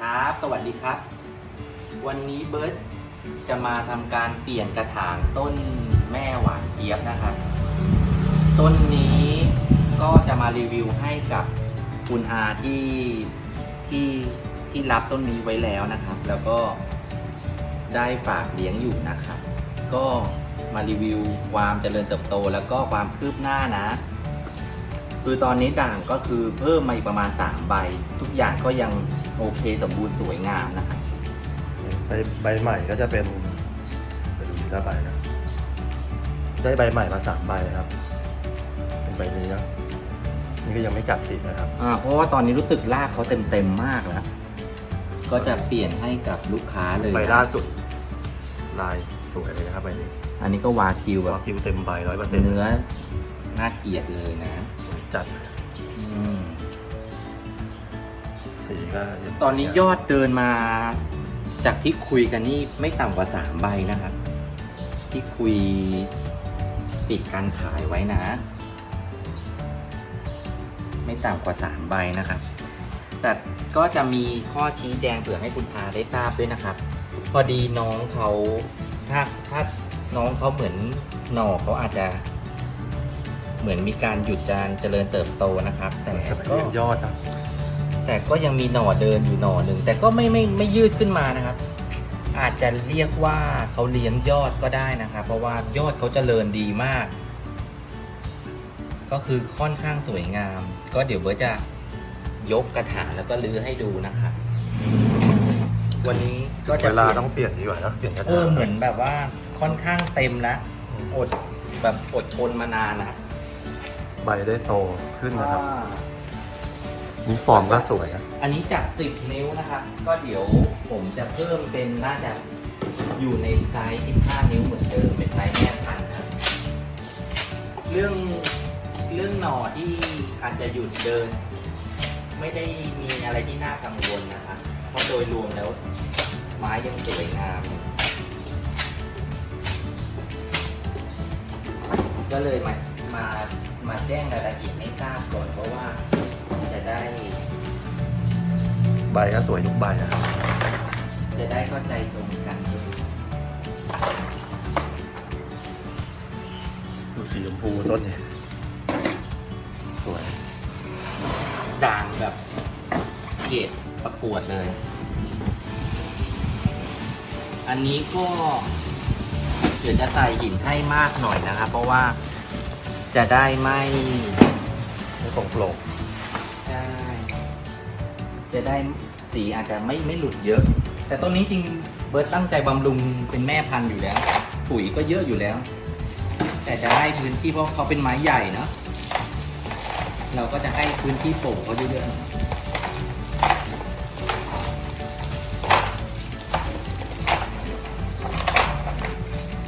ครับ สวัสดีครับ วันนี้เบิร์ตจะมาทำการเปลี่ยนกระถางต้นแม่หวานเจี๊ยบนะครับ ต้นนี้ก็จะมารีวิวให้กับคุณอาที่ที่ที่รับต้นนี้ไว้แล้วนะครับ แล้วก็ได้ฝากเลี้ยงอยู่นะครับ ก็มารีวิวความเจริญเติบโต แล้วก็ความคืบหน้านะ คือตอนนี้ด่างก็คือเพิ่มมาอีกประมาณ 3 ใบ ทุกอย่างก็ยังโอเคสมบูรณ์สวยงามนะครับใบใบใหม่ก็จะเป็นจะดูทีละใบนะได้ใบใหม่มาสามใบครับ เป็นใบนี้นะนี่ก็ยังไม่กัดสีนะครับอ่าเพราะว่าตอนนี้รู้สึกลากเขาเต็มเต็มๆมากแล้ว ก็จะเปลี่ยนให้กับลูกค้าเลยใบล่าสุด ลายสวยเลยนะครับใบนี้ อันนี้ก็วากิวแบว่าบคิวเต็มใบร้อยเปอร์เซ็นต์เนื้อน่าเกลียดเลยนะสวย จัดสีก็ตอนนี้ยอดเดินมา จากที่คุยกันนี่ไม่ต่ำกว่า3ใบนะครับ ที่คุยปิดการขายไว้นะ ไม่ต่ำกว่า3ใบนะครับ แต่ก็จะมีข้อชี้แจงเผื่อให้คุณอาได้ทราบด้วยนะครับ พอดีน้องเขาถ้าถ้าน้องเขาเหมือนหน่อเขาอาจจะ เหมือนมีการหยุดการเจริญเติบโตนะครับ แต่จะไปก็ เรียงยอดนะแต่ก็ยังมีหน่อเดินอยู่หน่อหนึ่งแต่ก็ไม่ไม่ไม่ยืดขึ้นมานะครับ อาจจะเรียกว่าเขาเลี้ยงยอดก็ได้นะครับ เพราะว่ายอดเขาเจริญดีมาก ก็คือค่อนข้างสวยงาม ก็เดี๋ยวเบิร์ตจะยกกระถางแล้วก็ลื้อให้ดูนะครับวันนี้ก็จะเวลาต้องเปลี่ยนดีกว่านะเปลี่ยนกระเอถาองเหมือนแบบว่าค่อนข้างเต็มแล้วอดแบบอดทนมานานนะ ใบได้โตขึ้นนะครับ อ่านี่ฟอร์มก็สวยนะอันนี้จาก 10 นิ้วนะครับ ก็เดี๋ยวผมจะเพิ่มเป็นน่าจะอยู่ในไซส์ 15 นิ้วเหมือนเดิมเป็นไซส์แม่พันธุ์ครับเรื่องเรื่องหน่อที่อาจจะหยุดเดิน ไม่ได้มีอะไรที่น่ากังวลนะครับเพราะโดยรวมแล้ว ไม้ยังสวยงามอยู่ก็เลยมามา มาแจ้งรายละเอียดให้ทราบก่อนเพราะว่าจะได้ ใบก็สวยทุกใบนะครับจะได้เข้าใจตรงกันด้วยดูสีชมพูต้นนี้สวย ด่างแบบเกรดประกวดเลย อันนี้ก็เดี๋ยวจะใส่หินให้มากหน่อยนะครับ เพราะว่า จะได้ไม่ไม่งโปร่งใช่จะได้สีอาจจะไม่ไม่หลุดเยอะ แต่ต้นนี้จริงเบิร์ตตั้งใจบำรุงเป็นแม่พันธุ์อยู่แล้ว ปุ๋ยก็เยอะอยู่แล้ว แต่จะให้พื้นที่เพราะเขาเป็นไม้ใหญ่เนาะเราก็จะให้พื้นที่โปร่งเขาเยอะๆ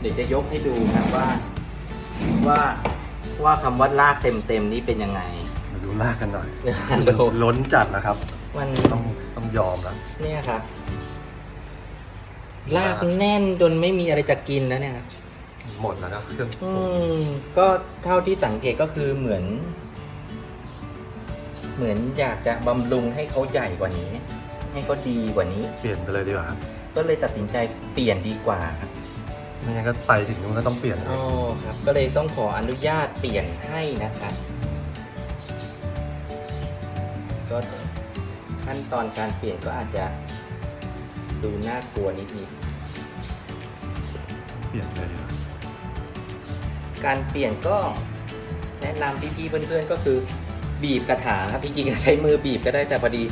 เดี๋ยวจะยกให้ดูครับว่าว่า ว่าคำว่าลากเต็มๆนี้เป็นยังไง มาดูลากกันหน่อยดูล้นจัดนะครับ มันต้องต้องยอมแล้วเนี่ยครับลากแน่นจนไม่มีอะไรจะกินแล้วเนี่ยครับหมดแล้วครับเครื่องปอืรุงมก็เท่าที่สังเกตก็คือเหมือน เหมือนอยากจะบำรุงให้เขาใหญ่กว่านี้ ให้เขาดีกว่านี้ เปลี่ยนไปเลยดีกว่าครับ ก็เลยตัดสินใจเปลี่ยนดีกว่าครับ ไม่งั้นก็ไปถึงนู้นก็ต้องเปลี่ยนอ๋อครับ ก็เลยต้องขออนุญาตเปลี่ยนให้นะครับก็ขั้นตอนการเปลี่ยนก็อาจจะดูน่ากลัวนิดๆเปลี่ยนเลยดีกว่าการเปลี่ยนก็แนะนำพี่ๆเพื่อนๆก็คือบีบกระถางครับจริงๆใช้มือบีบก็ได้แต่พอดี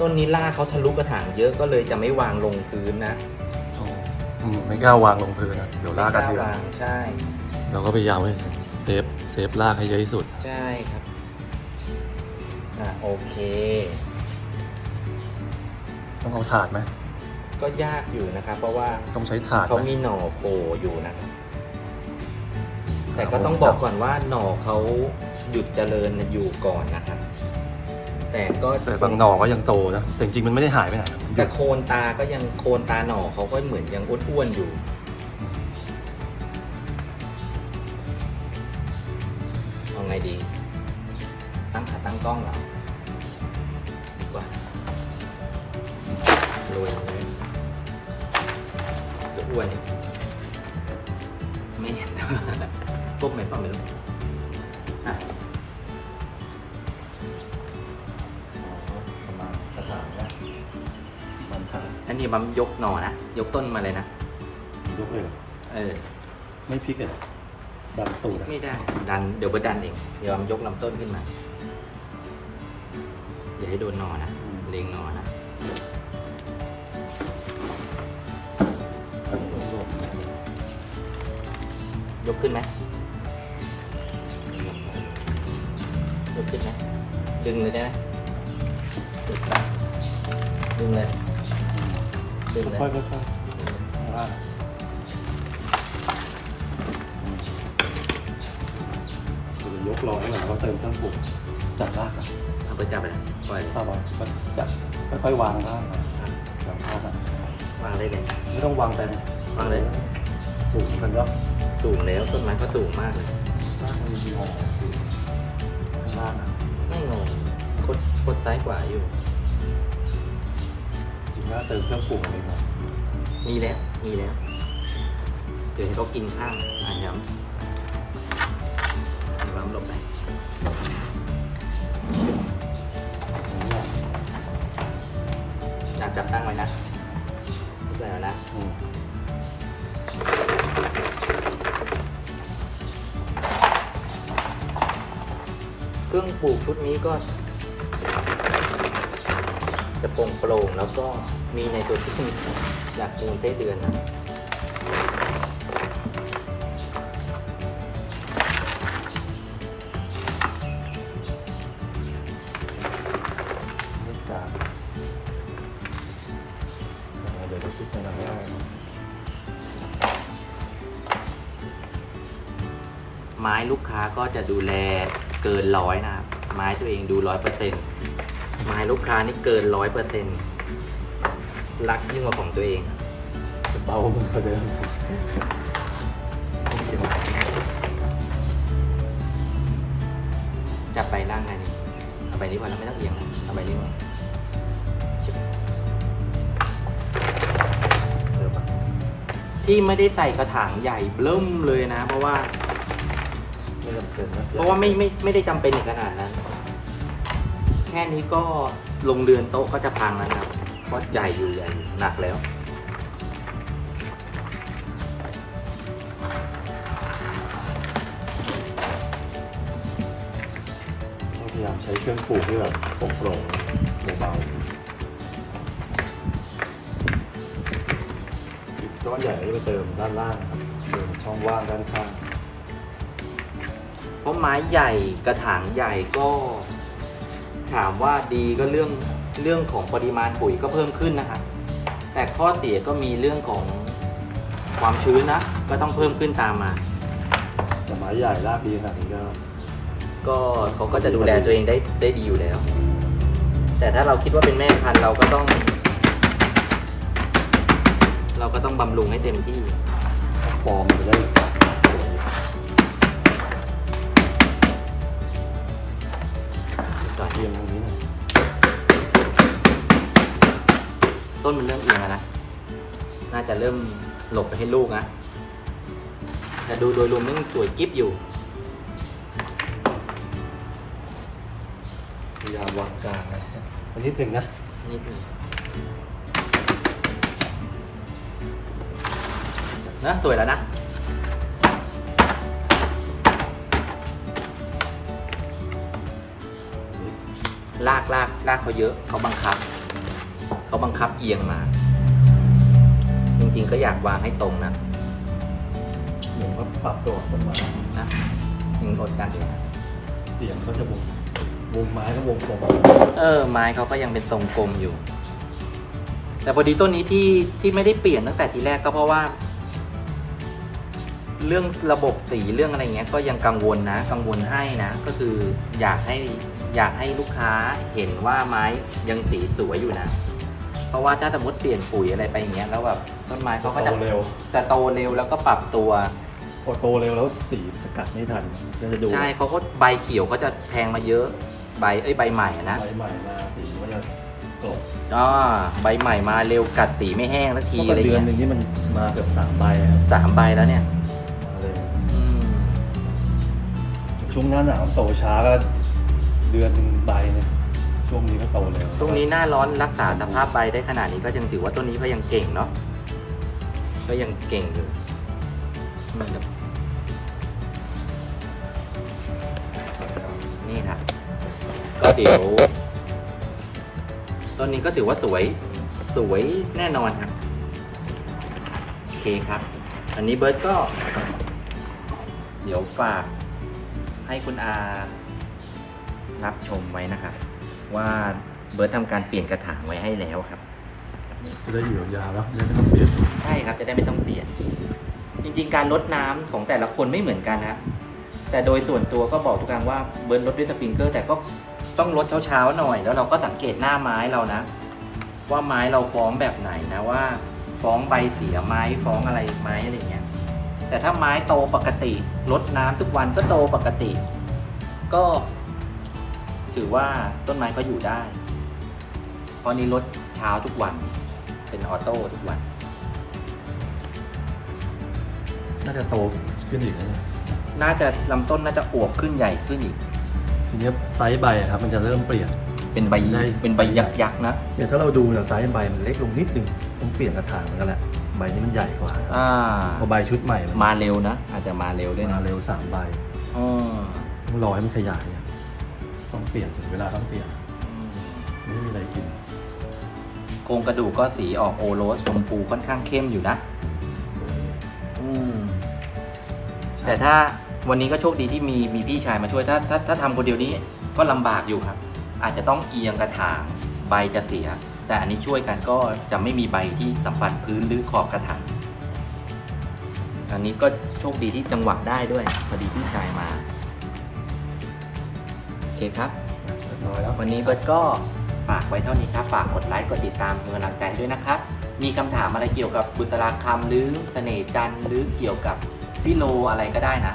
ต้นนี้ล่ากเขาทะลุกระถางเยอะก็เลยจะไม่วางลงพื้นนะ อืมไม่กล้าวางลงพื้นนะเดี๋ยวลากกระเทือนวางใช่ เราก็พยายามให้เซฟเซฟลากให้เยอะที่สุด ใช่ครับ อะโอเค ต้องเอาถาดไหมก็ยากอยู่นะครับ เพราะว่าต้องใช้ถาดเขาไหมมีหน่อโผล่อยู่นะครับแต่ก็ต้องบอกก่อนว่าหน่อเขาหยุดเจริญอยู่ก่อนนะครับ แต่ก็แต่บางหน่อก็ยังโตนะแต่จริงๆมันไม่ได้หายไปไหนนะ แต่โคนตาก็ยังโคนตาหน่อเขาก็เหมือนยังอ้วนๆอยู่ เอาไงดี ตั้งขาตั้งกล้องเหรอดีกว่ารวยเลยจะอ้วนไม่เห็นพวกไหนเปล่าไม่รู้อ่ นนี้บัมยกหน่อนะ ยกต้นมาเลยนะ ยกเลยเหรอเออ ไม่พลิกเลยเหรอดันตูดอะไม่ได้ ดัน เดี๋ยวเบิร์ดดันเอง เดี๋ยวบัมยกลำต้นขึ้นมา อย่าให้โดนหน่อนะ เลงหน่อนะรวมยกขึ้นไหมยกขึ้นไหมดึงเลยได้ไหมดึงไปดึงเลย ดึงเลยค่อยๆค่อยๆอ่างอืมเดี๋ยยกรอให้หน่อยเราเติมเครื่องปรุงจัดรากอะเอาไปจับไปเลยปล่อยเลยถ้าเราก็จัดค่อยๆวางรากนะวางรากนะวางได้เลยไม่ต้องวางเต็มวางเลยสูงกันก็สูงแล้วต้นไม้ก็สูงมากเลยรากมันมีงอข้างล่างอะไม่งงคดคดซ้ายกว่าอยู่ จริงว่าเติมเครื่องปรุงอะไรหน่อยมีแล้ว มีแล้ว เดี๋ยวให้เขากินข้างอะย้ำล้ำหลบไปอย่างนี้อะจับจับตั้งไว้นะใส่แล้วนะอืมเครื่องปลูกชุดนี้ก็ จะโปร่งโปร่งๆแล้วก็มีในตัวที่อยากมูลไส้เดือนนะไม่จางเดี๋ยวเราคิดไปหน่อยว่าไม้ลูกค้าก็จะดูแลเกินร้อยนะครับ ไม้ตัวเองดูร้อยเปอร์เซ็นต์ ไม้ลูกค้านี่เกินร้อยเปอร์เซ็นต์รักยิ่งกว่าของตัวเองจะเบาเหมือนเดิมจับใบนั่งไงนี่เอาใบนี้พอแล้วไม่ต้องเอียงนะเอาใบนี้พอชึบเดี๋ยวก่อนที่ไม่ได้ใส่กระถางใหญ่เริ่มเลยนะ เพราะว่า ไม่จำเป็นนะเพราะว่าไม่ไม่ไม่ได้จำเป็นถึงขนาดนั้น ค่นี้ก็ลงเรือนโต๊ะก็จะพังแล้วนะครับเพราะใหญ่อยู่ใหญ่อยู่หนักแล้ว ต้องพยายามใช้เครื่องปลูกที่แบบโปร่งโปร่งเบาๆอิฐก้อนใหญ่ไปเติมด้านล่างครับเติมช่องว่างด้านข้างเพราะไม้ใหญ่กระถางใหญ่ก็ ถามว่าดีก็เรื่องเรื่องของปริมาณปุ๋ยก็เพิ่มขึ้นนะครับแต่ข้อเสียก็มีเรื่องของความชื้นนะ ก็ต้องเพิ่มขึ้นตามมา แต่ไม้ใหญ่รากดีขนาดนี้ก็ก็เขาก็จะดูแลตัวเองได้ได้ดีอยู่แล้ว แต่ถ้าเราคิดว่าเป็นแม่พันธุ์เราก็ต้อง เราก็ต้องบำรุงให้เต็มที่ ฟอร์มมันจะได้ เอียงตรงนี้หน่อยต้นมันเริ่มเอียงแล้วนะ น่าจะเริ่มหลบไปให้ลูกนะ แต่ดูโดยรวมมันสวยกิ๊บอยู่ พยายามวางกลางนะอันนิดหนึ่งนะนิดนึงนะสวยแล้วนะ ลากลากลากเขาเยอะเขาบังคับ เขาบังคับเอียงมา จริงๆก็อยากวางให้ตรงนะเหมือนว่าปรับตัวต้นไม้นะยังอดกันอยู่นะเสียงก็จะวงวงไม้ก็วงกลมเออ ไม้เขาก็ยังเป็นทรงกลมอยู่ แต่พอดีต้นนี้ที่ที่ไม่ได้เปลี่ยนตั้งแต่ทีแรกก็เพราะว่า เรื่องระบบสีเรื่องอะไรเงี้ยก็ยังกังวลนะ กังวลให้นะ ก็คืออยากให้อยากให้ลูกค้าเห็นว่าไม้ยังสีสวยอยู่นะ เพราะว่าถ้าสมมติเปลี่ยนปุ๋ยอะไรไปอย่างเงี้ยแล้วแบบต้นไม้เขาก็จะโตเร็ว จะโตเร็วแล้วก็ปรับตัวพอโตเร็วแล้วสีจะกัดไม่ทันก็จะดูใช่เขาก็ใบเขียวก็จะแทงมาเยอะใบเอ้ยใบใหม่อะนะใบใหม่มาสีก็จะโตกลบอ๋อใบใหม่มาเร็วกัดสีไม่แห้งสักทีเมื่ออะไรเดือนเงี้ยหนึ่งนี่มันมาเกือบสามใบครับสามใบแล้วเนี่ย ช่วงหน้าหนาวโตช้าก็เดือนหนึ่งใบเนี่ยช่วงนี้ก็โตเร็วตรงนี้หน้าร้อนรักษาสภาพใบได้ขนาดนี้ก็ยังถือว่าต้นนี้ก็ยังเก่งเนาะก็ยังเก่งอยู่นี่ครับนี่ครับก็เดี๋ยวต้นนี้ก็ถือว่าสวยสวยแน่นอนครับโอเคครับ อันนี้เบิร์ตก็ เดี๋ยวฝาก ให้คุณอารับชมไว้นะครับ ว่าเบิร์ตทำการเปลี่ยนกระถางไว้ให้แล้วครับ จะได้อยู่ยาวๆแล้วจะได้ไม่ต้องเปลี่ยนใช่ครับจะได้ไม่ต้องเปลี่ยน จริงๆ การลดน้ำของแต่ละคนไม่เหมือนกันนะแต่โดยส่วนตัวก็บอกทุกครั้งว่าเบิร์นลดด้วยสปริงเกอร์ แต่ก็ต้องลดเช้าๆหน่อย แล้วเราก็สังเกตหน้าไม้เรานะ ว่าไม้เราฟ้องแบบไหนนะว่า ฟ้องใบเสียไม้ฟ้องอะไรไม้อะไรเงี้ย แต่ถ้าไม้โตปกติลดน้ำทุกวันก็โตปกติ ก็ ถือว่าต้นไม้ก็อยู่ได้ เพราะนี้ลดเช้าทุกวัน เป็นออโต้ทุกวัน น่าจะโตขึ้นอีกนะเนี่ยน่าจะลำต้นน่าจะอวบขึ้นใหญ่ขึ้นอีก ทีเนี้ยไซส์ใบอะครับมันจะเริ่มเปลี่ยน เป็นใบได้ เป็นใบยักษ์ยักษ์ๆนะ เนี่ยถ้าเราดูเนี่ยไซส์ใบมันเล็กลงนิดนึงต้องเปลี่ยนกระถางเหมือนกันแหละ ใบนี้มันใหญ่กว่าอ่าพอใบชุดใหม่มันมาเร็วนะ อาจจะมาเร็วด้วยมานะเร็วสามใบอืมต้องรอให้มันขยายเนี่ยต้องเปลี่ยนถึงเวลาต้องเปลี่ยนไม่มีอะไรกิน โครงกระดูกก็สีออกโอโรสชมพูค่อนข้างเข้มอยู่นะ อืม แต่ถ้าวันนี้ก็โชคดีที่มีมีพี่ชายมาช่วยถ้าถ้าถ้าทำคนเดียวนี้ก็ลำบากอยู่ครับ อาจจะต้องเอียงกระถางใบจะเสีย แต่อันนี้ช่วยกันก็จะไม่มีใบที่สัมผัสพื้นหรือขอบกระถางอันนี้ก็โชคดีที่จังหวะได้ด้วยพอดีพี่ชายมาโอเคครับ เรียบร้อยแล้ววันนี้เบิร์ตก็ฝากไว้เท่านี้ครับ ฝากกดไลค์กดติดตามเป็นกำลังใจด้วยนะครับ มีคำถามอะไรเกี่ยวกับบุษราคำหรือเสน่ห์จันทร์หรือเกี่ยวกับฟิโลอะไรก็ได้นะ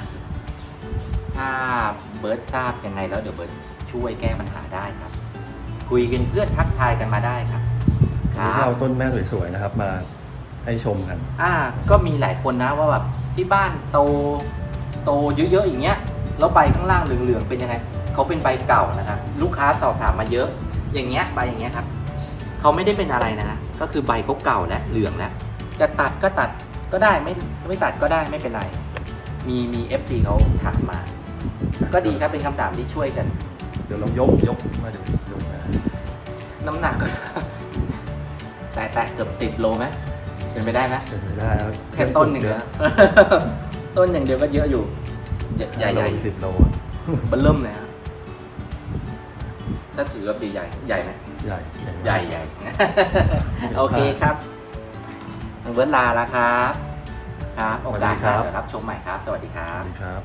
ถ้าเบิร์ตทราบยังไงแล้วเดี๋ยวเบิร์ตช่วยแก้ปัญหาได้ครับ คุยกันเพื่อนทักทายกันมาได้ครับ ควันรันี้บเอาต้นแม่สวยๆนะครับมาให้ชมกัน อ่าก็มีหลายคนนะว่าแบบที่บ้านโตโตเยอะๆอย่างเงี้ยแล้วใบข้างล่างเหลืองๆเป็นยังไงเขาเป็นใบเก่านะครับลูกค้าสอบถามมาเยอะ อย่างเงี้ยใบอย่างเงี้ยครับเขาไม่ได้เป็นอะไรนะ ก็คือใบเขาเก่าและเหลืองแล้วจะตัดก็ตัดก็ได้ไม่ไม่ตัดก็ได้ไม่เป็นไรมีมีเอฟซีเขาถามมา ก็ดีครับเป็นคำถามที่ช่วยกัน เดี๋ยวเรายกยกมาเดี๋ยวยกมาน้ำหนักก็ แต่แต่เกือบสิบโลไหมเป็นไปได้ไหมเป็นไม่ได้แล้วแค่ต้นหนึ่งนะ ต้นอย่างเดียวก็เยอะอยู่ ใหญ่ใหญ่ใหญ่สิบโลเบันเริ่มเลยฮะถ้าถือว่าปีใหญ่ใหญ่ไหม ใหญ่ใหญ่ใหญ่ โอเคครับเบิร์ดลาแล้วครับ ครับ โอกาสหน้าเดี๋ยวรับชมใหม่ครับ สวัสดีคสรับวัสดีครับ